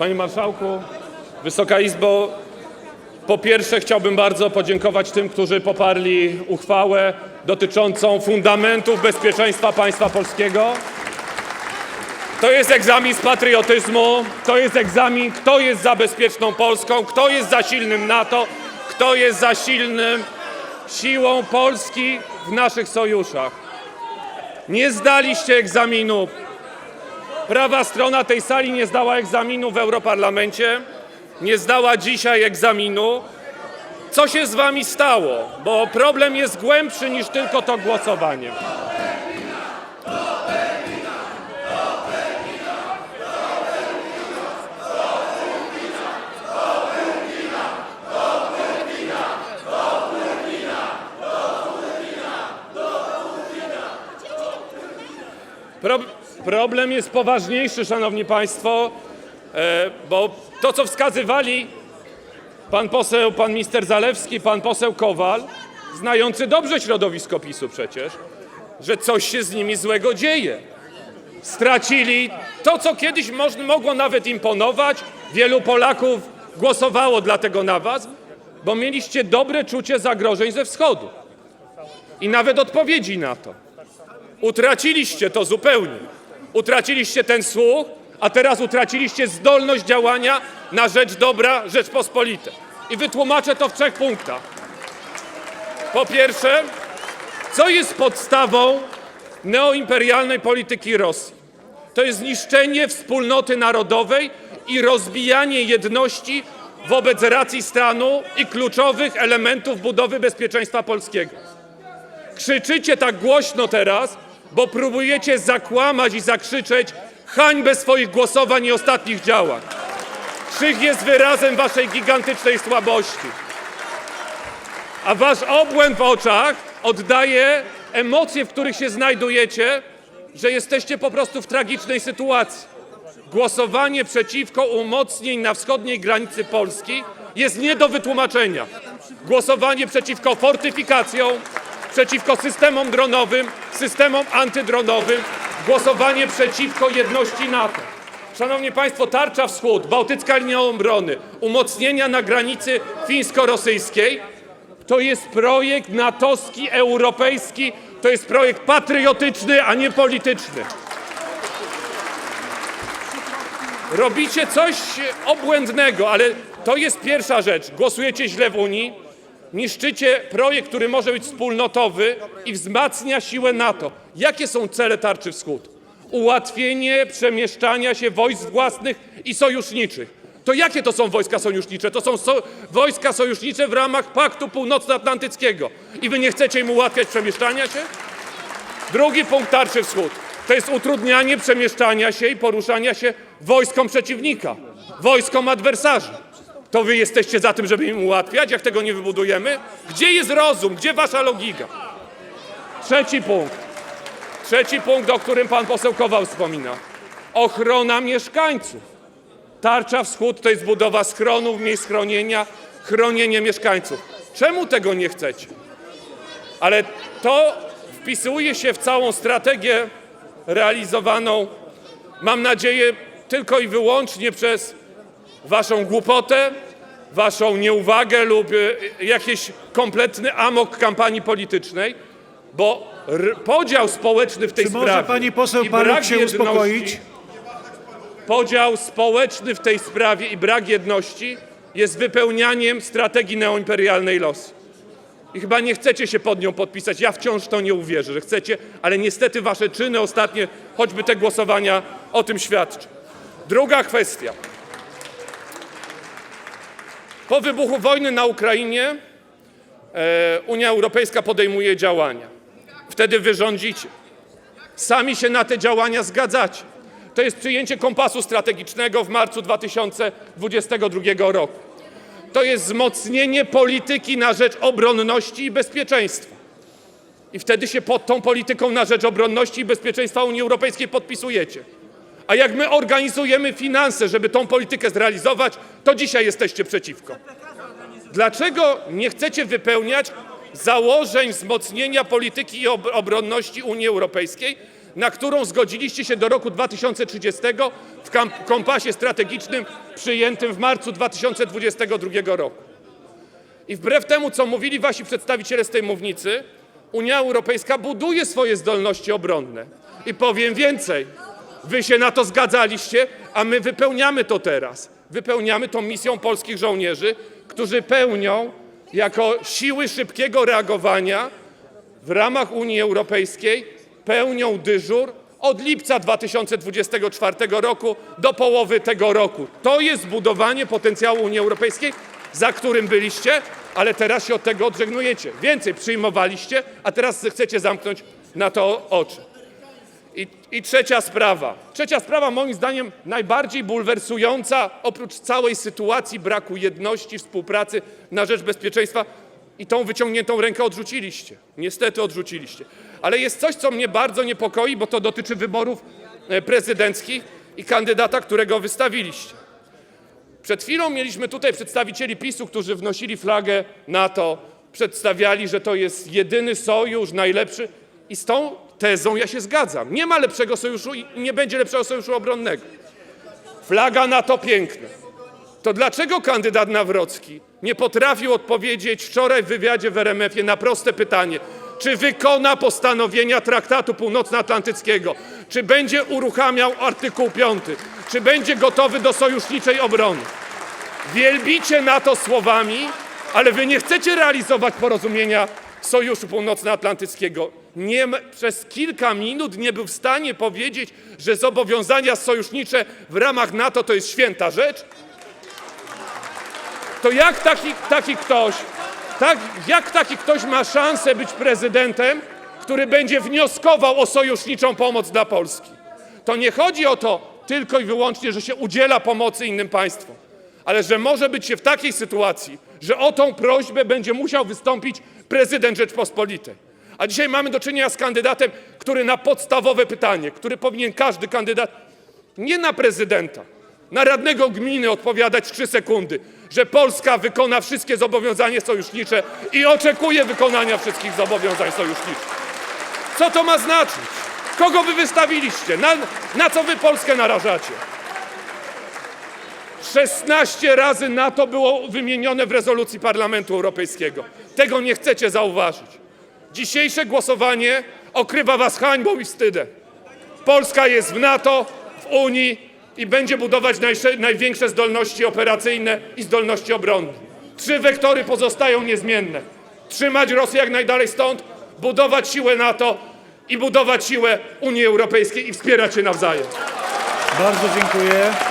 Panie Marszałku, Wysoka Izbo, po pierwsze chciałbym bardzo podziękować tym, którzy poparli uchwałę dotyczącą fundamentów bezpieczeństwa państwa polskiego. To jest egzamin z patriotyzmu, to jest egzamin, kto jest za bezpieczną Polską, kto jest za silnym NATO, kto jest za silnym siłą Polski w naszych sojuszach. Nie zdaliście egzaminu. Prawa strona tej sali nie zdała egzaminu w Europarlamencie, nie zdała dzisiaj egzaminu. Co się z wami stało? Bo problem jest głębszy niż tylko to głosowanie. Problem jest poważniejszy, szanowni państwo, e, bo to, co wskazywali pan poseł, pan minister Zalewski, pan poseł Kowal, znający dobrze środowisko PiSu przecież, że coś się z nimi złego dzieje. Stracili to, co kiedyś można, mogło nawet imponować. Wielu Polaków głosowało dlatego na was, bo mieliście dobre czucie zagrożeń ze wschodu i nawet odpowiedzi na to. Utraciliście to zupełnie. Utraciliście ten słuch, a teraz utraciliście zdolność działania na rzecz dobra Rzeczpospolitej. I wytłumaczę to w trzech punktach. Po pierwsze, co jest podstawą neoimperialnej polityki Rosji? To jest niszczenie wspólnoty narodowej i rozbijanie jedności wobec racji stanu i kluczowych elementów budowy bezpieczeństwa polskiego. Krzyczycie tak głośno teraz, bo próbujecie zakłamać i zakrzyczeć hańbę swoich głosowań i ostatnich działań. Krzyk jest wyrazem waszej gigantycznej słabości. A wasz obłęd w oczach oddaje emocje, w których się znajdujecie, że jesteście po prostu w tragicznej sytuacji. Głosowanie przeciwko umocnień na wschodniej granicy Polski jest nie do wytłumaczenia. Głosowanie przeciwko fortyfikacjom, przeciwko systemom dronowym, systemom antydronowym, głosowanie przeciwko jedności NATO. Szanowni Państwo, Tarcza Wschód, Bałtycka Linia Obrony, umocnienia na granicy fińsko-rosyjskiej to jest projekt natowski, europejski, to jest projekt patriotyczny, a nie polityczny. Robicie coś obłędnego, ale to jest pierwsza rzecz. Głosujecie źle w Unii, niszczycie projekt, który może być wspólnotowy i wzmacnia siłę NATO. Jakie są cele Tarczy Wschód? Ułatwienie przemieszczania się wojsk własnych i sojuszniczych. To jakie to są wojska sojusznicze? To są so wojska sojusznicze w ramach Paktu Północnoatlantyckiego. I wy nie chcecie im ułatwiać przemieszczania się? Drugi punkt Tarczy Wschód to jest utrudnianie przemieszczania się i poruszania się wojskom przeciwnika, wojskom adwersarzy. To wy jesteście za tym, żeby im ułatwiać, jak tego nie wybudujemy? Gdzie jest rozum? Gdzie wasza logika? Trzeci punkt. Trzeci punkt, o którym pan poseł Kowal wspomina. Ochrona mieszkańców. Tarcza Wschód to jest budowa schronów, miejsc chronienia, chronienie mieszkańców. Czemu tego nie chcecie? Ale to wpisuje się w całą strategię realizowaną, mam nadzieję, tylko i wyłącznie przez waszą głupotę, waszą nieuwagę lub e, jakiś kompletny amok kampanii politycznej, bo r- podział społeczny w tej Czy może sprawie pani poseł i brak się jedności- uspokoić? Podział społeczny w tej sprawie i brak jedności jest wypełnianiem strategii neoimperialnej losy. I chyba nie chcecie się pod nią podpisać. Ja wciąż w to nie uwierzę, że chcecie, ale niestety wasze czyny ostatnie, choćby te głosowania, o tym świadczą. Druga kwestia. Po wybuchu wojny na Ukrainie e, Unia Europejska podejmuje działania. Wtedy wy rządzicie. Sami się na te działania zgadzacie. To jest przyjęcie kompasu strategicznego w marcu 2022 roku. To jest wzmocnienie polityki na rzecz obronności i bezpieczeństwa. I wtedy się pod tą polityką na rzecz obronności i bezpieczeństwa Unii Europejskiej podpisujecie. A jak my organizujemy finanse, żeby tą politykę zrealizować, to dzisiaj jesteście przeciwko. Dlaczego nie chcecie wypełniać założeń wzmocnienia polityki obronności Unii Europejskiej na którą zgodziliście się do roku 2030 w kompasie strategicznym przyjętym w marcu 2022 roku. I wbrew temu, co mówili wasi przedstawiciele z tej mównicy, Unia Europejska buduje swoje zdolności obronne. I powiem więcej, wy się na to zgadzaliście, a my wypełniamy to teraz. Wypełniamy to misją polskich żołnierzy, którzy pełnią jako siły szybkiego reagowania w ramach Unii Europejskiej, pełnią dyżur od lipca 2024 roku do połowy tego roku. To jest budowanie potencjału Unii Europejskiej, za którym byliście, ale teraz się od tego odżegnujecie. Więcej przyjmowaliście, a teraz chcecie zamknąć na to oczy. I, I trzecia sprawa. Trzecia sprawa, moim zdaniem, najbardziej bulwersująca, oprócz całej sytuacji braku jedności, współpracy na rzecz bezpieczeństwa, i tą wyciągniętą rękę odrzuciliście. Niestety odrzuciliście. Ale jest coś, co mnie bardzo niepokoi, bo to dotyczy wyborów e, prezydenckich i kandydata, którego wystawiliście. Przed chwilą mieliśmy tutaj przedstawicieli PiSu, którzy wnosili flagę NATO, przedstawiali, że to jest jedyny sojusz, najlepszy. I z tą tezą ja się zgadzam. Nie ma lepszego sojuszu i nie będzie lepszego sojuszu obronnego. Flaga NATO piękna. To dlaczego kandydat Nawrocki nie potrafił odpowiedzieć wczoraj w wywiadzie w RMF-ie na proste pytanie, czy wykona postanowienia Traktatu Północnoatlantyckiego, czy będzie uruchamiał artykuł 5, czy będzie gotowy do sojuszniczej obrony? Wielbicie NATO słowami, ale wy nie chcecie realizować porozumienia Sojuszu Północnoatlantyckiego. Nie, przez kilka minut nie był w stanie powiedzieć, że zobowiązania sojusznicze w ramach NATO to jest święta rzecz? To jak taki, taki ktoś, tak, jak taki ktoś ma szansę być prezydentem, który będzie wnioskował o sojuszniczą pomoc dla Polski? To nie chodzi o to tylko i wyłącznie, że się udziela pomocy innym państwom, ale że może być się w takiej sytuacji, że o tą prośbę będzie musiał wystąpić prezydent Rzeczpospolitej. A dzisiaj mamy do czynienia z kandydatem, który na podstawowe pytanie, który powinien każdy kandydat nie na prezydenta, na radnego gminy odpowiadać w 3 sekundy, że Polska wykona wszystkie zobowiązania sojusznicze i oczekuje wykonania wszystkich zobowiązań sojuszniczych. Co to ma znaczyć? Kogo wy wystawiliście? Na, na co wy Polskę narażacie? 16 razy NATO było wymienione w rezolucji Parlamentu Europejskiego. Tego nie chcecie zauważyć. Dzisiejsze głosowanie okrywa was hańbą i wstydem. Polska jest w NATO, w Unii i będzie budować największe zdolności operacyjne i zdolności obronne. Trzy wektory pozostają niezmienne. Trzymać Rosję jak najdalej stąd, budować siłę NATO i budować siłę Unii Europejskiej i wspierać się nawzajem. Bardzo dziękuję.